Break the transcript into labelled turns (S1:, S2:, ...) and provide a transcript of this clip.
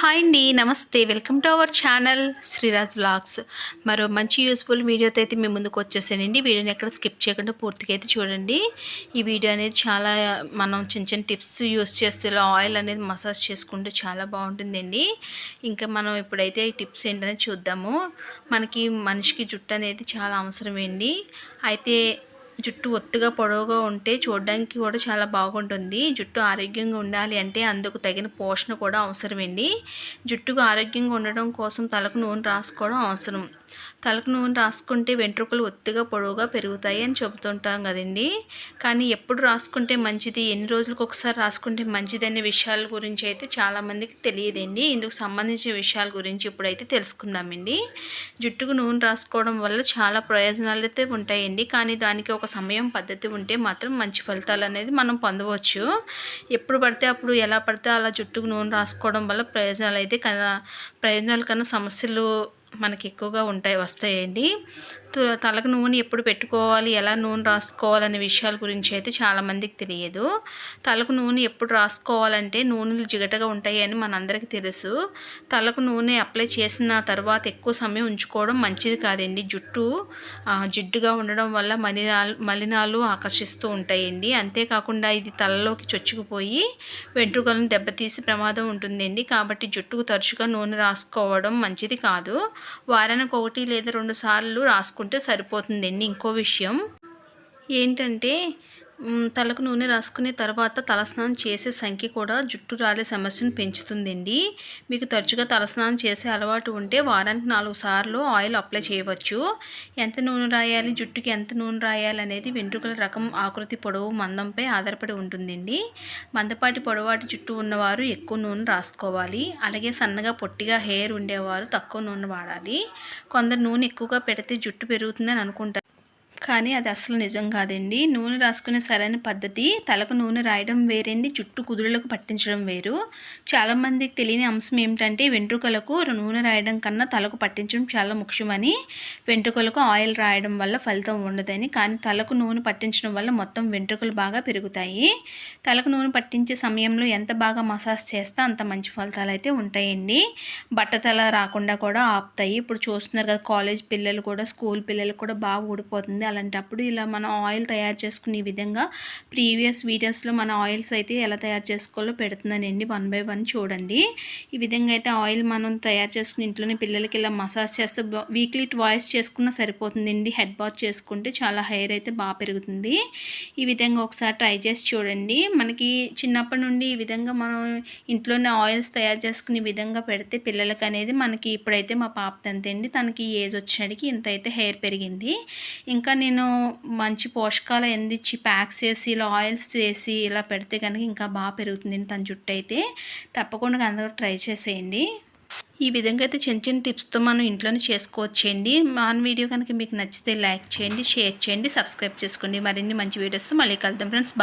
S1: Hi అండి నమస్తే. Welcome to our channel Sriraj vlogs. మరో మంచి యూస్ఫుల్ వీడియోతో అయితే మేము ముందుకు వచ్చేసానండి. వీడియోని ఎక్కడ స్కిప్ చేయకుండా పూర్తిగా అయితే చూడండి. ఈ వీడియో అనేది చాలా మనం చిన్న చిన్న టిప్స్ యూస్ చేస్తే ఆయిల్ అనేది మసాజ్ చేసుకుంటే చాలా బాగుంటుందండి. ఇంకా మనం ఇప్పుడైతే ఈ టిప్స్ ఏంటనేది చూద్దాము. మనకి మనిషికి జుట్టు అనేది చాలా అవసరమండి. అయితే జుట్టు ఒత్తుగా పొడవుగా ఉంటే చూడడానికి కూడా చాలా బాగుంటుంది. జుట్టు ఆరోగ్యంగా ఉండాలి అంటే అందుకు తగిన పోషణ కూడా అవసరమండి. జుట్టుకు ఆరోగ్యంగా ఉండడం కోసం తలకు నూనె రాసుకోవడం అవసరం. తలకు నూనె రాసుకుంటే వెంట్రుకలు ఒత్తిగా పొడవుగా పెరుగుతాయి అని చెబుతుంటాం కదండి. కానీ ఎప్పుడు రాసుకుంటే మంచిది? ఎన్ని రోజులకు ఒకసారి రాసుకుంటే మంచిది అనే విషయాల గురించి అయితే చాలామందికి తెలియదండి. ఇందుకు సంబంధించిన విషయాల గురించి ఇప్పుడైతే తెలుసుకుందామండి. జుట్టుకు నూనె రాసుకోవడం వల్ల చాలా ప్రయోజనాలు అయితే ఉంటాయండి. కానీ దానికి ఒక సమయం పద్ధతి ఉంటే మాత్రం మంచి ఫలితాలు అనేది మనం పొందవచ్చు. ఎప్పుడు పడితే అప్పుడు ఎలా పడితే అలా జుట్టుకు నూనె రాసుకోవడం వల్ల ప్రయోజనాలు అయితే కన్నా ప్రయోజనాల కన్నా సమస్యలు మనకి ఎక్కువగా ఉంటాయి వస్తాయండి. తలకు నూనె ఎప్పుడు పెట్టుకోవాలి ఎలా నూనె రాసుకోవాలనే విషయాల గురించి అయితే చాలామందికి తెలియదు. తలకు నూనె ఎప్పుడు రాసుకోవాలంటే నూనెలు జిగటగా ఉంటాయి అని మనందరికీ తెలుసు. తలకు నూనె అప్లై చేసిన తర్వాత ఎక్కువ సమయం ఉంచుకోవడం మంచిది కాదండి. జుట్టు జిడ్డుగా ఉండడం వల్ల మలినాలు మలినాలు ఆకర్షిస్తూ ఉంటాయండి. అంతేకాకుండా ఇది తలలోకి చొచ్చుకుపోయి వెంట్రుకలను దెబ్బతీసే ప్రమాదం ఉంటుందండి. కాబట్టి జుట్టుకు తరచుగా నూనె రాసుకోవడం మంచిది కాదు. వారానికి ఒకటి లేదా రెండు సార్లు రాసుకో చేసుకుంటే సరిపోతుందండి ఇంకో విషయం. ఏంటంటే తలకు నూనె రాసుకునే తర్వాత తలస్నానం చేసే సంఖ్య కూడా జుట్టు రాలే సమస్యను పెంచుతుందండి. మీకు తరచుగా తలస్నానం చేసే అలవాటు ఉంటే వారానికి నాలుగు సార్లు ఆయిల్ అప్లై చేయవచ్చు. ఎంత నూనె రాయాలి జుట్టుకి ఎంత నూనె రాయాలి అనేది వెంట్రుకల రకం ఆకృతి పొడవు మందంపై ఆధారపడి ఉంటుందండి. మందపాటి పొడవాటి జుట్టు ఉన్నవారు ఎక్కువ నూనె రాసుకోవాలి. అలాగే సన్నగా పొట్టిగా హెయిర్ ఉండేవారు తక్కువ నూనె వాడాలి. కొందరు నూనె ఎక్కువగా పెడితే జుట్టు పెరుగుతుందని అనుకుంటారు. కానీ అది అసలు నిజం కాదండి. నూనె రాసుకునే సరైన పద్ధతి తలకు నూనె రాయడం వేరండి. జుట్టు కుదురులకు పట్టించడం వేరు. చాలామందికి తెలియని అంశం ఏమిటంటే వెంట్రుకలకు నూనె రాయడం కన్నా తలకు పట్టించడం చాలా ముఖ్యమని వెంట్రుకలకు ఆయిల్ రాయడం వల్ల ఫలితం ఉండదని. కానీ తలకు నూనె పట్టించడం వల్ల మొత్తం వెంట్రుకలు బాగా పెరుగుతాయి. తలకు నూనె పట్టించే సమయంలో ఎంత బాగా మసాజ్ చేస్తే అంత మంచి ఫలితాలు అయితే ఉంటాయండి. బట్టతల రాకుండా కూడా ఆపుతాయి. ఇప్పుడు చూస్తున్నారు కదా కాలేజ్ పిల్లలు కూడా స్కూల్ పిల్లలు కూడా బాగా ఊడిపోతుంది. అలాంటప్పుడు ఇలా మనం ఆయిల్ తయారు చేసుకునే విధంగా ప్రీవియస్ వీడియోస్లో మన ఆయిల్స్ అయితే ఎలా తయారు చేసుకోవాలో పెడుతున్నానండి. వన్ బై వన్ చూడండి. ఈ విధంగా అయితే ఆయిల్ మనం తయారు చేసుకుని ఇంట్లోనే పిల్లలకి ఇలా మసాజ్ చేస్తే వీక్లీ ట్వాయిస్ చేసుకున్నా సరిపోతుందండి. హెడ్ బాత్ చేసుకుంటే చాలా హెయిర్ అయితే బాగా పెరుగుతుంది. ఈ విధంగా ఒకసారి ట్రై చేసి చూడండి. మనకి చిన్నప్పటి నుండి ఈ విధంగా మనం ఇంట్లోనే ఆయిల్స్ తయారు చేసుకునే విధంగా పెడితే పిల్లలకి అనేది మనకి ఇప్పుడైతే మా పాప అండి. తనకి ఏజ్ వచ్చేసరికి ఇంత అయితే హెయిర్ పెరిగింది. ఇంకా నేను మంచి పోషకాలు ఎందిచ్చి ప్యాక్ చేసి ఇలా ఆయిల్స్ చేసి ఇలా పెడితే కనుక ఇంకా బాగా పెరుగుతుంది తన జుట్టు అయితే. తప్పకుండా అందరూ ట్రై చేసేయండి. ఈ విధంగా అయితే చిన్న చిన్న టిప్స్తో మనం ఇంట్లోనే చేసుకోవచ్చండి. మన వీడియో కనుక మీకు నచ్చితే లైక్ చేయండి షేర్ చేయండి సబ్స్క్రైబ్ చేసుకోండి. మరిన్ని మంచి వీడియోస్తో మళ్ళీ కలుద్దాం ఫ్రెండ్స్.